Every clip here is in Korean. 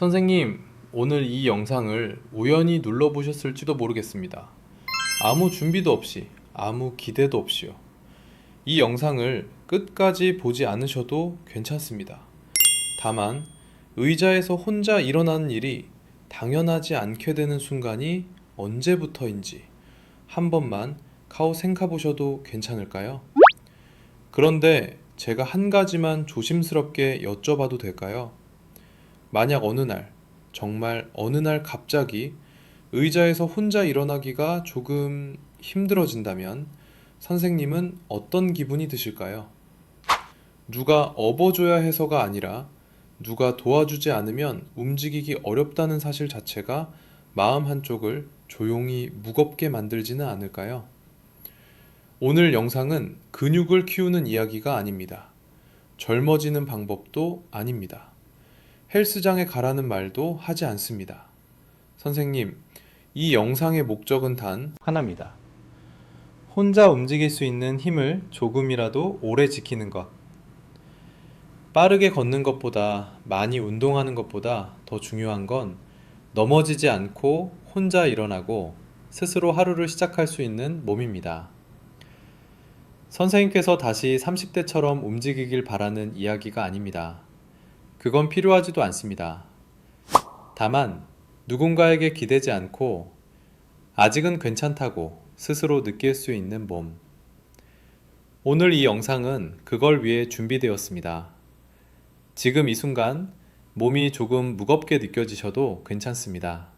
선생님, 오늘 이 영상을 우연히 눌러보셨을지도 모르겠습니다. 아무 준비도 없이, 아무 기대도 없이요. 이 영상을 끝까지 보지 않으셔도 괜찮습니다. 다만, 의자에서 혼자 일어나는 일이 당연하지 않게 되는 순간이 언제부터인지 한 번만 카오 생각해보셔도 괜찮을까요? 그런데 제가 한 가지만 조심스럽게 여쭤봐도 될까요? 만약 어느 날, 정말 어느 날 갑자기 의자에서 혼자 일어나기가 조금 힘들어진다면 선생님은 어떤 기분이 드실까요? 누가 업어줘야 해서가 아니라 누가 도와주지 않으면 움직이기 어렵다는 사실 자체가 마음 한쪽을 조용히 무겁게 만들지는 않을까요? 오늘 영상은 근육을 키우는 이야기가 아닙니다. 젊어지는 방법도 아닙니다. 헬스장에 가라는 말도 하지 않습니다. 선생님, 이 영상의 목적은 단 하나입니다. 혼자 움직일 수 있는 힘을 조금이라도 오래 지키는 것. 빠르게 걷는 것보다 많이 운동하는 것보다 더 중요한 건 넘어지지 않고 혼자 일어나고 스스로 하루를 시작할 수 있는 몸입니다. 선생님께서 다시 30대처럼 움직이길 바라는 이야기가 아닙니다. 그건 필요하지도 않습니다. 다만 누군가에게 기대지 않고 아직은 괜찮다고 스스로 느낄 수 있는 몸. 오늘 이 영상은 그걸 위해 준비되었습니다. 지금 이 순간 몸이 조금 무겁게 느껴지셔도 괜찮습니다.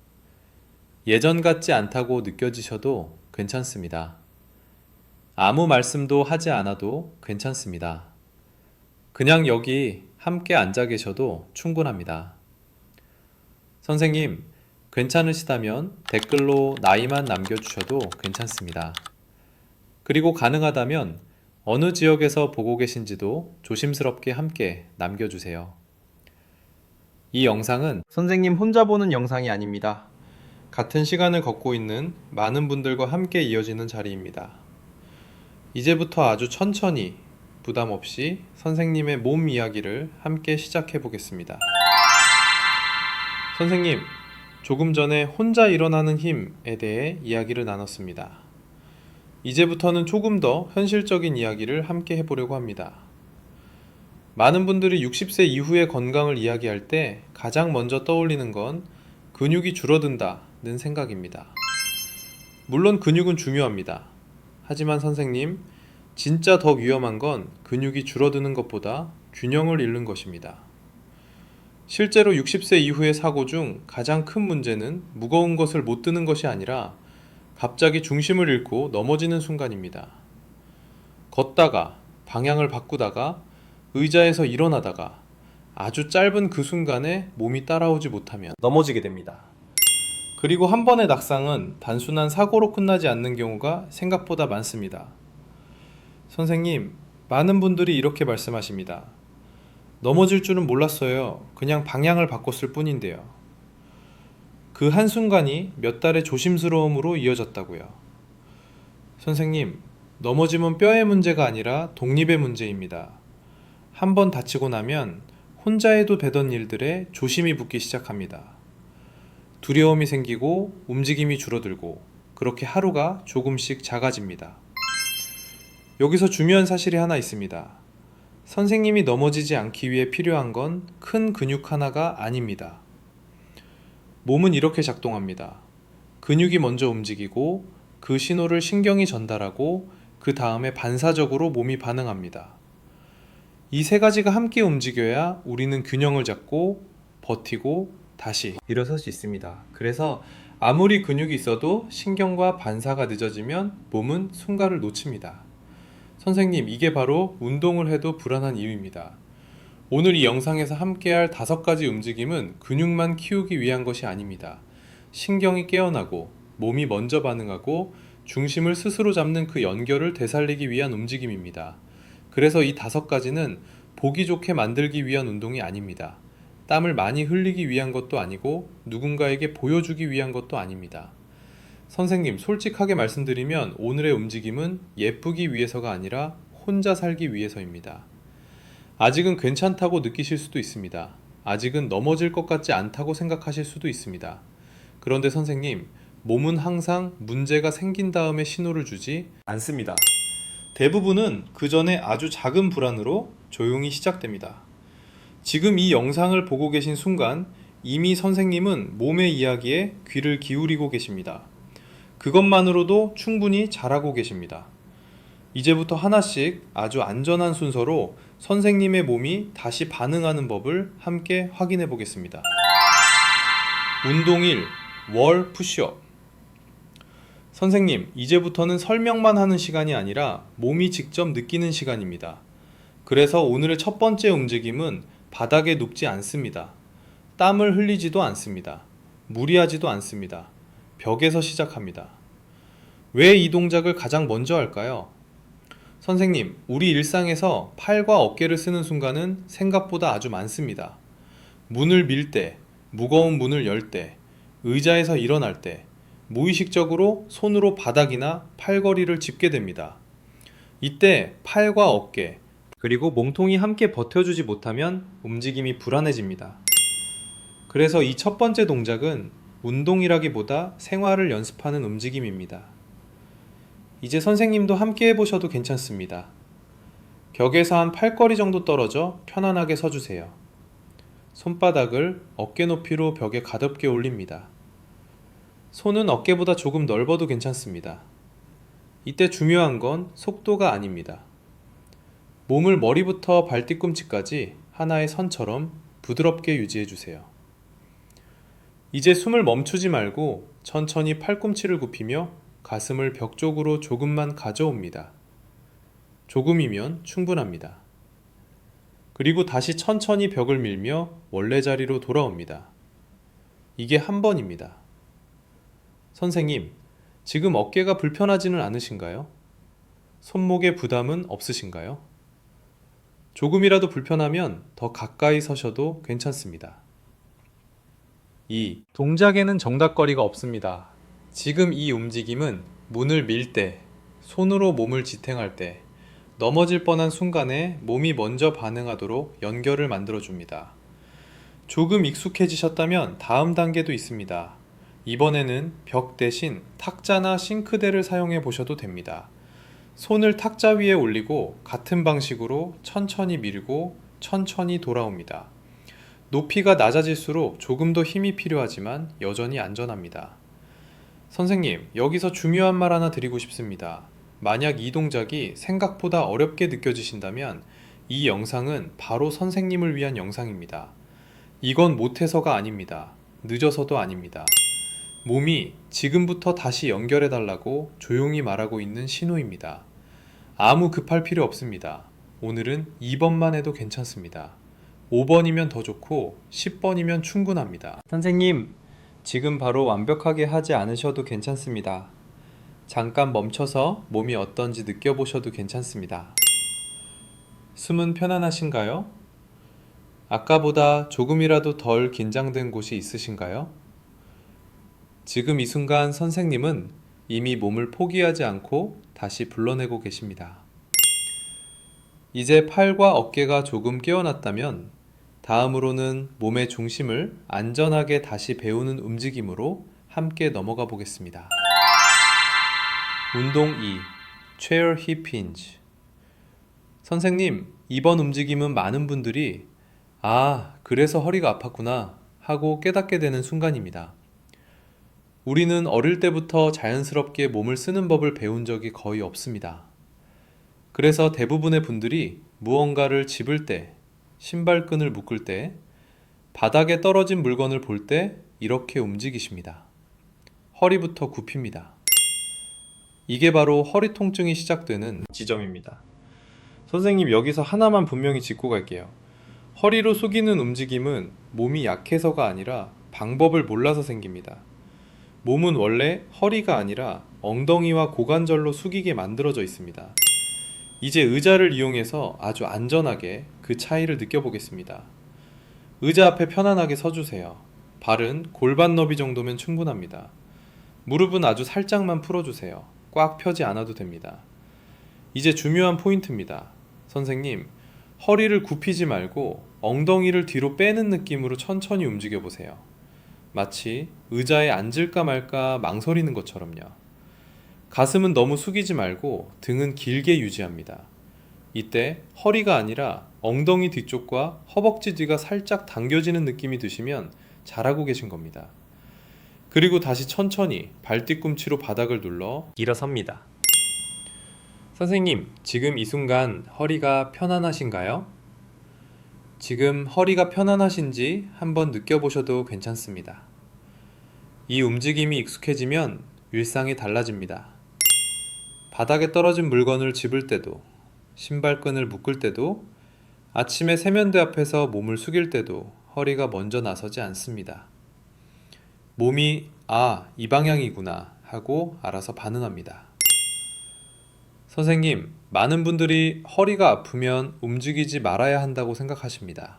예전 같지 않다고 느껴지셔도 괜찮습니다. 아무 말씀도 하지 않아도 괜찮습니다. 그냥 여기 함께 앉아 계셔도 충분합니다. 선생님, 괜찮으시다면 댓글로 나이만 남겨주셔도 괜찮습니다. 그리고 가능하다면 어느 지역에서 보고 계신지도 조심스럽게 함께 남겨주세요. 이 영상은 선생님 혼자 보는 영상이 아닙니다. 같은 시간을 걷고 있는 많은 분들과 함께 이어지는 자리입니다. 이제부터 아주 천천히 부담 없이 선생님의 몸 이야기를 함께 시작해 보겠습니다. 선생님, 조금 전에 혼자 일어나는 힘에 대해 이야기를 나눴습니다. 이제부터는 조금 더 현실적인 이야기를 함께 해보려고 합니다. 많은 분들이 60세 이후의 건강을 이야기할 때 가장 먼저 떠올리는 건 근육이 줄어든다는 생각입니다. 물론 근육은 중요합니다. 하지만 선생님, 진짜 더 위험한 건 근육이 줄어드는 것보다 균형을 잃는 것입니다. 실제로 60세 이후의 사고 중 가장 큰 문제는 무거운 것을 못 드는 것이 아니라 갑자기 중심을 잃고 넘어지는 순간입니다. 걷다가 방향을 바꾸다가 의자에서 일어나다가 아주 짧은 그 순간에 몸이 따라오지 못하면 넘어지게 됩니다. 그리고 한 번의 낙상은 단순한 사고로 끝나지 않는 경우가 생각보다 많습니다. 선생님, 많은 분들이 이렇게 말씀하십니다. 넘어질 줄은 몰랐어요. 그냥 방향을 바꿨을 뿐인데요. 그 한순간이 몇 달의 조심스러움으로 이어졌다고요. 선생님, 넘어짐은 뼈의 문제가 아니라 독립의 문제입니다. 한 번 다치고 나면 혼자 해도 되던 일들에 조심이 붙기 시작합니다. 두려움이 생기고 움직임이 줄어들고 그렇게 하루가 조금씩 작아집니다. 여기서 중요한 사실이 하나 있습니다. 선생님이 넘어지지 않기 위해 필요한 건 큰 근육 하나가 아닙니다. 몸은 이렇게 작동합니다. 근육이 먼저 움직이고 그 신호를 신경이 전달하고 그 다음에 반사적으로 몸이 반응합니다. 이 세 가지가 함께 움직여야 우리는 균형을 잡고 버티고 다시 일어설 수 있습니다. 그래서 아무리 근육이 있어도 신경과 반사가 늦어지면 몸은 순간을 놓칩니다. 선생님, 이게 바로 운동을 해도 불안한 이유입니다. 오늘 이 영상에서 함께할 다섯 가지 움직임은 근육만 키우기 위한 것이 아닙니다. 신경이 깨어나고 몸이 먼저 반응하고 중심을 스스로 잡는 그 연결을 되살리기 위한 움직임입니다. 그래서 이 다섯 가지는 보기 좋게 만들기 위한 운동이 아닙니다. 땀을 많이 흘리기 위한 것도 아니고 누군가에게 보여주기 위한 것도 아닙니다. 선생님, 솔직하게 말씀드리면 오늘의 움직임은 예쁘기 위해서가 아니라 혼자 살기 위해서입니다. 아직은 괜찮다고 느끼실 수도 있습니다. 아직은 넘어질 것 같지 않다고 생각하실 수도 있습니다. 그런데 선생님, 몸은 항상 문제가 생긴 다음에 신호를 주지 않습니다. 대부분은 그 전에 아주 작은 불안으로 조용히 시작됩니다. 지금 이 영상을 보고 계신 순간 이미 선생님은 몸의 이야기에 귀를 기울이고 계십니다. 그것만으로도 충분히 잘하고 계십니다. 이제부터 하나씩 아주 안전한 순서로 선생님의 몸이 다시 반응하는 법을 함께 확인해 보겠습니다. 운동 1. 월 푸시업. 선생님, 이제부터는 설명만 하는 시간이 아니라 몸이 직접 느끼는 시간입니다. 그래서 오늘의 첫 번째 움직임은 바닥에 눕지 않습니다. 땀을 흘리지도 않습니다. 무리하지도 않습니다. 벽에서 시작합니다. 왜 이 동작을 가장 먼저 할까요? 선생님, 우리 일상에서 팔과 어깨를 쓰는 순간은 생각보다 아주 많습니다. 문을 밀 때, 무거운 문을 열 때, 의자에서 일어날 때, 무의식적으로 손으로 바닥이나 팔걸이를 짚게 됩니다. 이때 팔과 어깨, 그리고 몸통이 함께 버텨주지 못하면 움직임이 불안해집니다. 그래서 이 첫 번째 동작은 운동이라기보다 생활을 연습하는 움직임입니다. 이제 선생님도 함께 해보셔도 괜찮습니다. 벽에서 한 팔걸이 정도 떨어져 편안하게 서주세요. 손바닥을 어깨 높이로 벽에 가볍게 올립니다. 손은 어깨보다 조금 넓어도 괜찮습니다. 이때 중요한 건 속도가 아닙니다. 몸을 머리부터 발뒤꿈치까지 하나의 선처럼 부드럽게 유지해 주세요. 이제 숨을 멈추지 말고 천천히 팔꿈치를 굽히며 가슴을 벽 쪽으로 조금만 가져옵니다. 조금이면 충분합니다. 그리고 다시 천천히 벽을 밀며 원래 자리로 돌아옵니다. 이게 한 번입니다. 선생님, 지금 어깨가 불편하지는 않으신가요? 손목에 부담은 없으신가요? 조금이라도 불편하면 더 가까이 서셔도 괜찮습니다. 2. 동작에는 정답거리가 없습니다. 지금 이 움직임은 문을 밀 때, 손으로 몸을 지탱할 때, 넘어질 뻔한 순간에 몸이 먼저 반응하도록 연결을 만들어 줍니다. 조금 익숙해지셨다면 다음 단계도 있습니다. 이번에는 벽 대신 탁자나 싱크대를 사용해 보셔도 됩니다. 손을 탁자 위에 올리고 같은 방식으로 천천히 밀고 천천히 돌아옵니다. 높이가 낮아질수록 조금 더 힘이 필요하지만 여전히 안전합니다. 선생님, 여기서 중요한 말 하나 드리고 싶습니다. 만약 이 동작이 생각보다 어렵게 느껴지신다면 이 영상은 바로 선생님을 위한 영상입니다. 이건 못해서가 아닙니다. 늦어서도 아닙니다. 몸이 지금부터 다시 연결해 달라고 조용히 말하고 있는 신호입니다. 아무 급할 필요 없습니다. 오늘은 2번만 해도 괜찮습니다. 5번이면 더 좋고 10번이면 충분합니다. 선생님, 지금 바로 완벽하게 하지 않으셔도 괜찮습니다. 잠깐 멈춰서 몸이 어떤지 느껴보셔도 괜찮습니다. 숨은 편안하신가요? 아까보다 조금이라도 덜 긴장된 곳이 있으신가요? 지금 이 순간 선생님은 이미 몸을 포기하지 않고 다시 불러내고 계십니다. 이제 팔과 어깨가 조금 깨어났다면 다음으로는 몸의 중심을 안전하게 다시 배우는 움직임으로 함께 넘어가 보겠습니다. 운동 2. Chair Hip Hinge. 선생님, 이번 움직임은 많은 분들이 아, 그래서 허리가 아팠구나 하고 깨닫게 되는 순간입니다. 우리는 어릴 때부터 자연스럽게 몸을 쓰는 법을 배운 적이 거의 없습니다. 그래서 대부분의 분들이 무언가를 집을 때, 신발끈을 묶을 때, 바닥에 떨어진 물건을 볼 때 이렇게 움직이십니다. 허리부터 굽힙니다. 이게 바로 허리 통증이 시작되는 지점입니다. 선생님 여기서 하나만 분명히 짚고 갈게요. 허리로 숙이는 움직임은 몸이 약해서가 아니라 방법을 몰라서 생깁니다. 몸은 원래 허리가 아니라 엉덩이와 고관절로 숙이게 만들어져 있습니다. 이제 의자를 이용해서 아주 안전하게 그 차이를 느껴보겠습니다. 의자 앞에 편안하게 서주세요. 발은 골반 너비 정도면 충분합니다. 무릎은 아주 살짝만 풀어주세요. 꽉 펴지 않아도 됩니다. 이제 중요한 포인트입니다. 선생님, 허리를 굽히지 말고 엉덩이를 뒤로 빼는 느낌으로 천천히 움직여 보세요. 마치 의자에 앉을까 말까 망설이는 것처럼요. 가슴은 너무 숙이지 말고 등은 길게 유지합니다. 이때 허리가 아니라 엉덩이 뒤쪽과 허벅지 뒤가 살짝 당겨지는 느낌이 드시면 잘하고 계신 겁니다. 그리고 다시 천천히 발 뒤꿈치로 바닥을 눌러 일어섭니다. 선생님, 지금 이 순간 허리가 편안하신가요? 지금 허리가 편안하신지 한번 느껴보셔도 괜찮습니다. 이 움직임이 익숙해지면 일상이 달라집니다. 바닥에 떨어진 물건을 집을 때도, 신발끈을 묶을 때도, 아침에 세면대 앞에서 몸을 숙일 때도 허리가 먼저 나서지 않습니다. 몸이 아, 이 방향이구나 하고 알아서 반응합니다. 선생님, 많은 분들이 허리가 아프면 움직이지 말아야 한다고 생각하십니다.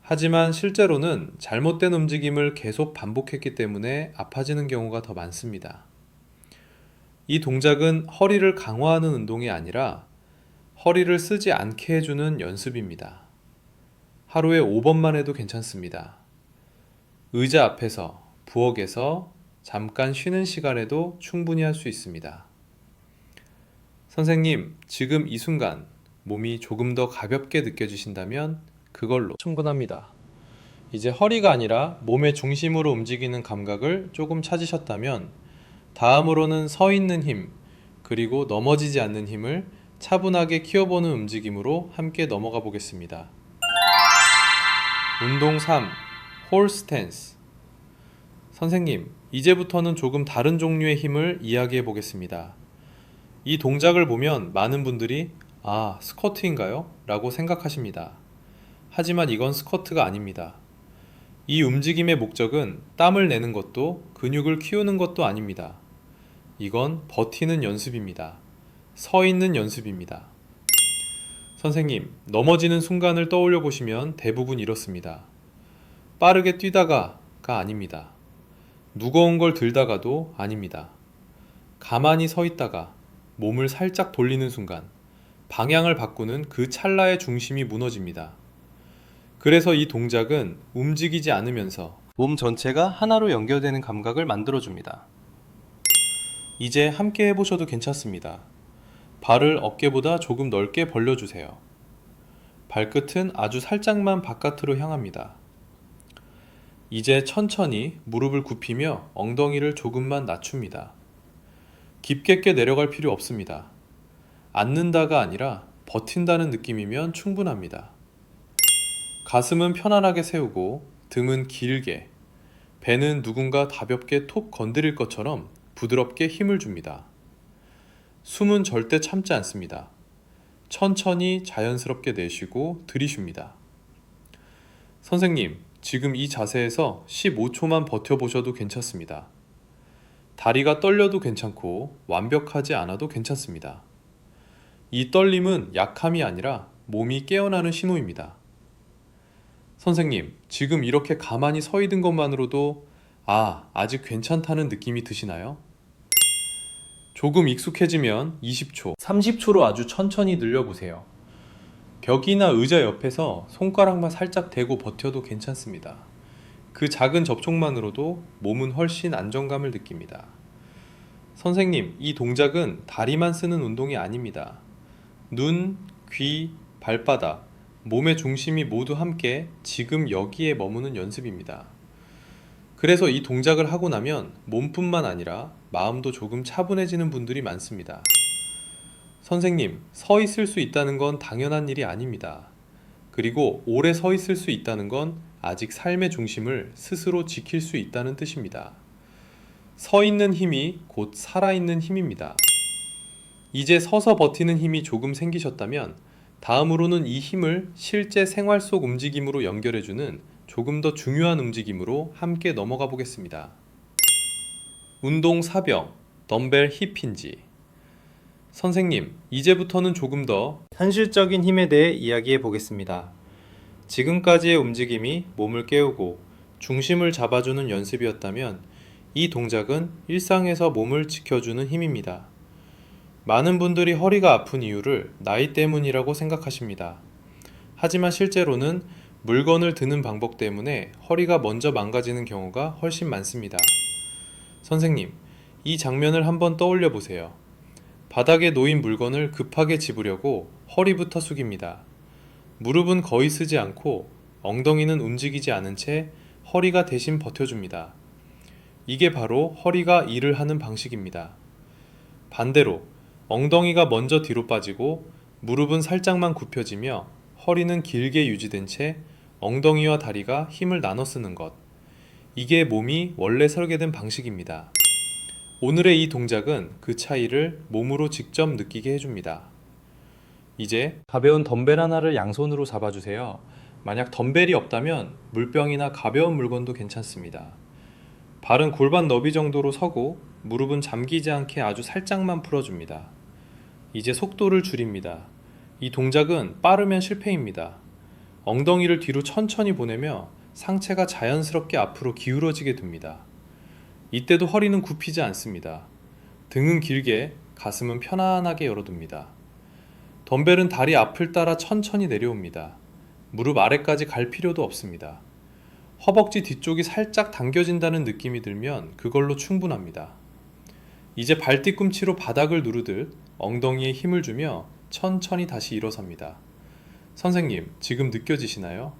하지만 실제로는 잘못된 움직임을 계속 반복했기 때문에 아파지는 경우가 더 많습니다. 이 동작은 허리를 강화하는 운동이 아니라 허리를 쓰지 않게 해주는 연습입니다. 하루에 5번만 해도 괜찮습니다. 의자 앞에서, 부엌에서 잠깐 쉬는 시간에도 충분히 할 수 있습니다. 선생님, 지금 이 순간 몸이 조금 더 가볍게 느껴지신다면 그걸로 충분합니다. 이제 허리가 아니라 몸의 중심으로 움직이는 감각을 조금 찾으셨다면 다음으로는 서 있는 힘, 그리고 넘어지지 않는 힘을 차분하게 키워보는 움직임으로 함께 넘어가 보겠습니다. 운동 3. 홀 스탠스. 선생님, 이제부터는 조금 다른 종류의 힘을 이야기해 보겠습니다. 이 동작을 보면 많은 분들이 아, 스쿼트인가요? 라고 생각하십니다. 하지만 이건 스쿼트가 아닙니다. 이 움직임의 목적은 땀을 내는 것도 근육을 키우는 것도 아닙니다. 이건 버티는 연습입니다. 서 있는 연습입니다. 선생님, 넘어지는 순간을 떠올려 보시면 대부분 이렇습니다. 빠르게 뛰다가가 아닙니다. 무거운 걸 들다가도 아닙니다. 가만히 서 있다가 몸을 살짝 돌리는 순간 방향을 바꾸는 그 찰나의 중심이 무너집니다. 그래서 이 동작은 움직이지 않으면서 몸 전체가 하나로 연결되는 감각을 만들어줍니다. 이제 함께 해보셔도 괜찮습니다. 발을 어깨보다 조금 넓게 벌려주세요. 발끝은 아주 살짝만 바깥으로 향합니다. 이제 천천히 무릎을 굽히며 엉덩이를 조금만 낮춥니다. 깊게 내려갈 필요 없습니다. 앉는다가 아니라 버틴다는 느낌이면 충분합니다. 가슴은 편안하게 세우고 등은 길게, 배는 누군가 가볍게 톡 건드릴 것처럼 부드럽게 힘을 줍니다. 숨은 절대 참지 않습니다. 천천히 자연스럽게 내쉬고 들이쉽니다. 선생님, 지금 이 자세에서 15초만 버텨보셔도 괜찮습니다. 다리가 떨려도 괜찮고 완벽하지 않아도 괜찮습니다. 이 떨림은 약함이 아니라 몸이 깨어나는 신호입니다. 선생님, 지금 이렇게 가만히 서 있는 것만으로도 아, 아직 괜찮다는 느낌이 드시나요? 조금 익숙해지면 20초, 30초로 아주 천천히 늘려보세요. 벽이나 의자 옆에서 손가락만 살짝 대고 버텨도 괜찮습니다. 그 작은 접촉만으로도 몸은 훨씬 안정감을 느낍니다. 선생님, 이 동작은 다리만 쓰는 운동이 아닙니다. 눈, 귀, 발바닥, 몸의 중심이 모두 함께 지금 여기에 머무는 연습입니다. 그래서 이 동작을 하고 나면 몸뿐만 아니라 마음도 조금 차분해지는 분들이 많습니다. 선생님, 서 있을 수 있다는 건 당연한 일이 아닙니다. 그리고 오래 서 있을 수 있다는 건 아직 삶의 중심을 스스로 지킬 수 있다는 뜻입니다. 서 있는 힘이 곧 살아있는 힘입니다. 이제 서서 버티는 힘이 조금 생기셨다면 다음으로는 이 힘을 실제 생활 속 움직임으로 연결해주는 조금 더 중요한 움직임으로 함께 넘어가 보겠습니다. 운동 사병, 덤벨 힙힌지. 선생님, 이제부터는 조금 더 현실적인 힘에 대해 이야기해 보겠습니다. 지금까지의 움직임이 몸을 깨우고 중심을 잡아주는 연습이었다면 이 동작은 일상에서 몸을 지켜주는 힘입니다. 많은 분들이 허리가 아픈 이유를 나이 때문이라고 생각하십니다. 하지만 실제로는 물건을 드는 방법 때문에 허리가 먼저 망가지는 경우가 훨씬 많습니다. 선생님, 이 장면을 한번 떠올려 보세요. 바닥에 놓인 물건을 급하게 집으려고 허리부터 숙입니다. 무릎은 거의 쓰지 않고 엉덩이는 움직이지 않은 채 허리가 대신 버텨줍니다. 이게 바로 허리가 일을 하는 방식입니다. 반대로 엉덩이가 먼저 뒤로 빠지고 무릎은 살짝만 굽혀지며 허리는 길게 유지된 채 엉덩이와 다리가 힘을 나눠 쓰는 것. 이게 몸이 원래 설계된 방식입니다. 오늘의 이 동작은 그 차이를 몸으로 직접 느끼게 해줍니다. 이제 가벼운 덤벨 하나를 양손으로 잡아주세요. 만약 덤벨이 없다면 물병이나 가벼운 물건도 괜찮습니다. 발은 골반 너비 정도로 서고 무릎은 잠기지 않게 아주 살짝만 풀어줍니다. 이제 속도를 줄입니다. 이 동작은 빠르면 실패입니다. 엉덩이를 뒤로 천천히 보내며 상체가 자연스럽게 앞으로 기울어지게 됩니다. 이때도 허리는 굽히지 않습니다. 등은 길게, 가슴은 편안하게 열어둡니다. 덤벨은 다리 앞을 따라 천천히 내려옵니다. 무릎 아래까지 갈 필요도 없습니다. 허벅지 뒤쪽이 살짝 당겨진다는 느낌이 들면 그걸로 충분합니다. 이제 발 뒤꿈치로 바닥을 누르듯 엉덩이에 힘을 주며 천천히 다시 일어섭니다. 선생님, 지금 느껴지시나요?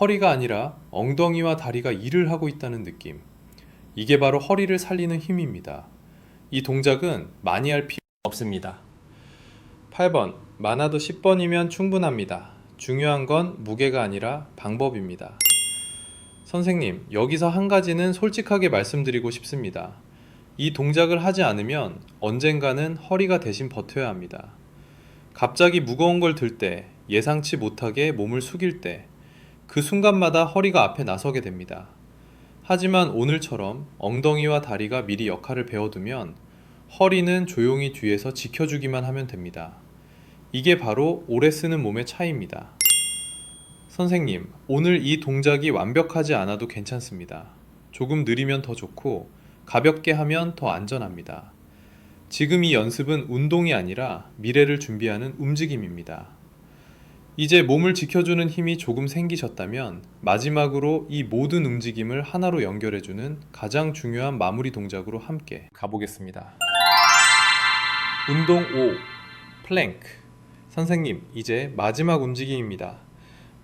허리가 아니라 엉덩이와 다리가 일을 하고 있다는 느낌. 이게 바로 허리를 살리는 힘입니다. 이 동작은 많이 할 필요 없습니다. 8번, 많아도 10번이면 충분합니다. 중요한 건 무게가 아니라 방법입니다. 선생님, 여기서 한 가지는 솔직하게 말씀드리고 싶습니다. 이 동작을 하지 않으면 언젠가는 허리가 대신 버텨야 합니다. 갑자기 무거운 걸 들 때, 예상치 못하게 몸을 숙일 때, 그 순간마다 허리가 앞에 나서게 됩니다. 하지만 오늘처럼 엉덩이와 다리가 미리 역할을 배워두면 허리는 조용히 뒤에서 지켜주기만 하면 됩니다. 이게 바로 오래 쓰는 몸의 차이입니다. 선생님, 오늘 이 동작이 완벽하지 않아도 괜찮습니다. 조금 느리면 더 좋고 가볍게 하면 더 안전합니다. 지금 이 연습은 운동이 아니라 미래를 준비하는 움직임입니다. 이제 몸을 지켜주는 힘이 조금 생기셨다면 마지막으로 이 모든 움직임을 하나로 연결해주는 가장 중요한 마무리 동작으로 함께 가보겠습니다. 운동 5. 플랭크. 선생님, 이제 마지막 움직임입니다.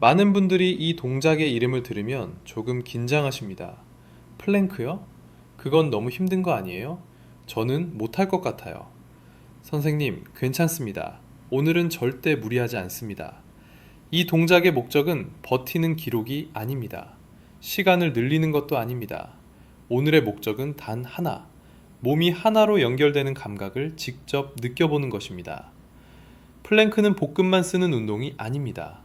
많은 분들이 이 동작의 이름을 들으면 조금 긴장하십니다. 플랭크요? 그건 너무 힘든 거 아니에요? 저는 못할 것 같아요. 선생님, 괜찮습니다. 오늘은 절대 무리하지 않습니다. 이 동작의 목적은 버티는 기록이 아닙니다. 시간을 늘리는 것도 아닙니다. 오늘의 목적은 단 하나. 몸이 하나로 연결되는 감각을 직접 느껴보는 것입니다. 플랭크는 복근만 쓰는 운동이 아닙니다.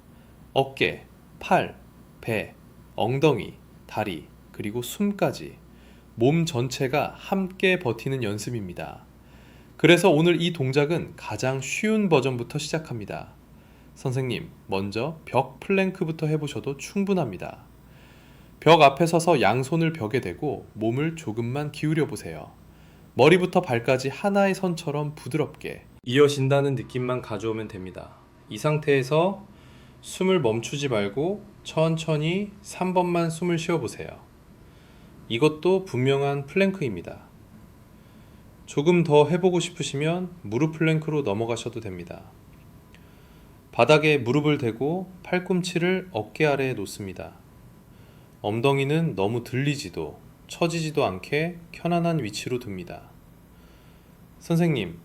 어깨, 팔, 배, 엉덩이, 다리, 그리고 숨까지 몸 전체가 함께 버티는 연습입니다. 그래서 오늘 이 동작은 가장 쉬운 버전부터 시작합니다. 선생님, 먼저 벽 플랭크부터 해보셔도 충분합니다. 벽 앞에 서서 양손을 벽에 대고 몸을 조금만 기울여 보세요. 머리부터 발까지 하나의 선처럼 부드럽게 이어진다는 느낌만 가져오면 됩니다. 이 상태에서 숨을 멈추지 말고 천천히 3번만 숨을 쉬어 보세요. 이것도 분명한 플랭크입니다. 조금 더 해보고 싶으시면 무릎 플랭크로 넘어가셔도 됩니다. 바닥에 무릎을 대고 팔꿈치를 어깨 아래에 놓습니다. 엉덩이는 너무 들리지도 처지지도 않게 편안한 위치로 둡니다. 선생님,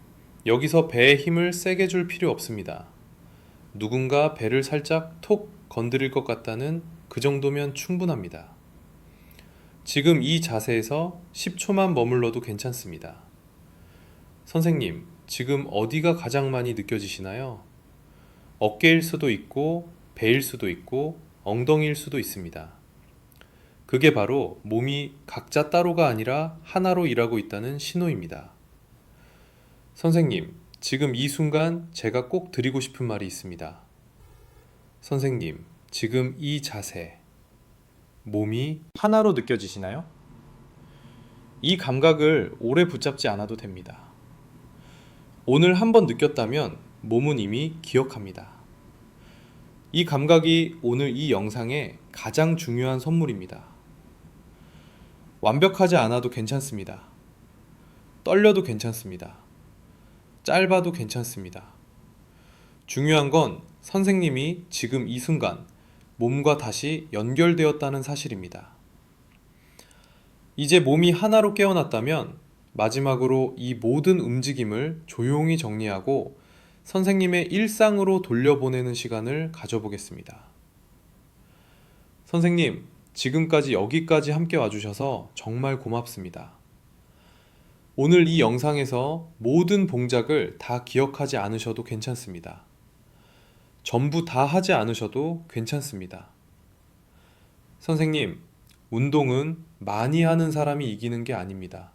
여기서 배에 힘을 세게 줄 필요 없습니다. 누군가 배를 살짝 톡 건드릴 것 같다는 그 정도면 충분합니다. 지금 이 자세에서 10초만 머물러도 괜찮습니다. 선생님, 지금 어디가 가장 많이 느껴지시나요? 어깨일 수도 있고, 배일 수도 있고, 엉덩이일 수도 있습니다. 그게 바로 몸이 각자 따로가 아니라 하나로 일하고 있다는 신호입니다. 선생님, 지금 이 순간 제가 꼭 드리고 싶은 말이 있습니다. 선생님, 지금 이 자세, 몸이 하나로 느껴지시나요? 이 감각을 오래 붙잡지 않아도 됩니다. 오늘 한번 느꼈다면 몸은 이미 기억합니다. 이 감각이 오늘 이 영상의 가장 중요한 선물입니다. 완벽하지 않아도 괜찮습니다. 떨려도 괜찮습니다. 짧아도 괜찮습니다. 중요한 건 선생님이 지금 이 순간 몸과 다시 연결되었다는 사실입니다. 이제 몸이 하나로 깨어났다면 마지막으로 이 모든 움직임을 조용히 정리하고 선생님의 일상으로 돌려보내는 시간을 가져보겠습니다. 선생님, 지금까지 여기까지 함께 와주셔서 정말 고맙습니다. 오늘 이 영상에서 모든 동작을 다 기억하지 않으셔도 괜찮습니다. 전부 다 하지 않으셔도 괜찮습니다. 선생님, 운동은 많이 하는 사람이 이기는 게 아닙니다.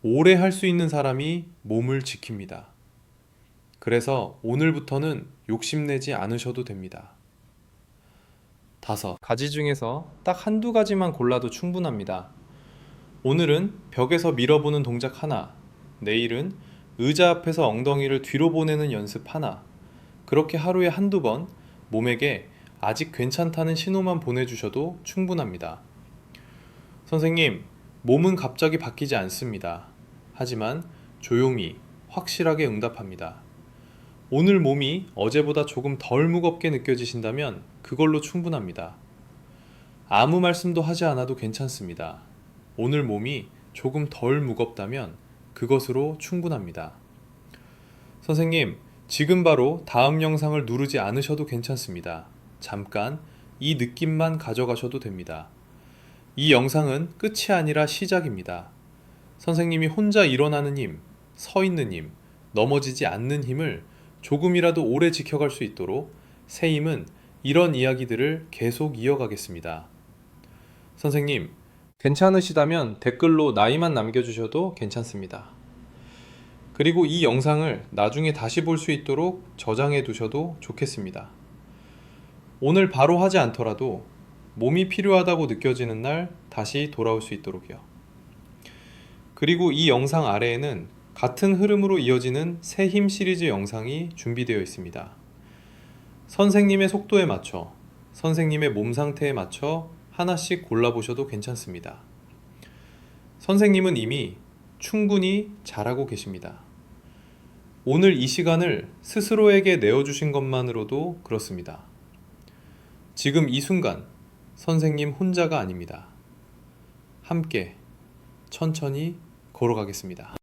오래 할 수 있는 사람이 몸을 지킵니다. 그래서 오늘부터는 욕심내지 않으셔도 됩니다. 다섯 가지 중에서 딱 한두 가지만 골라도 충분합니다. 오늘은 벽에서 밀어보는 동작 하나, 내일은 의자 앞에서 엉덩이를 뒤로 보내는 연습 하나, 그렇게 하루에 한두 번 몸에게 아직 괜찮다는 신호만 보내주셔도 충분합니다. 선생님, 몸은 갑자기 바뀌지 않습니다. 하지만 조용히, 확실하게 응답합니다. 오늘 몸이 어제보다 조금 덜 무겁게 느껴지신다면 그걸로 충분합니다. 아무 말씀도 하지 않아도 괜찮습니다. 오늘 몸이 조금 덜 무겁다면 그것으로 충분합니다. 선생님, 지금 바로 다음 영상을 누르지 않으셔도 괜찮습니다. 잠깐 이 느낌만 가져가셔도 됩니다. 이 영상은 끝이 아니라 시작입니다. 선생님이 혼자 일어나는 힘, 서 있는 힘, 넘어지지 않는 힘을 조금이라도 오래 지켜갈 수 있도록 새 힘은 이런 이야기들을 계속 이어가겠습니다. 선생님, 괜찮으시다면 댓글로 나이만 남겨주셔도 괜찮습니다. 그리고 이 영상을 나중에 다시 볼 수 있도록 저장해 두셔도 좋겠습니다. 오늘 바로 하지 않더라도 몸이 필요하다고 느껴지는 날 다시 돌아올 수 있도록요. 그리고 이 영상 아래에는 같은 흐름으로 이어지는 새 힘 시리즈 영상이 준비되어 있습니다. 선생님의 속도에 맞춰, 선생님의 몸 상태에 맞춰 하나씩 골라보셔도 괜찮습니다. 선생님은 이미 충분히 잘하고 계십니다. 오늘 이 시간을 스스로에게 내어주신 것만으로도 그렇습니다. 지금 이 순간 선생님 혼자가 아닙니다. 함께 천천히 걸어가겠습니다.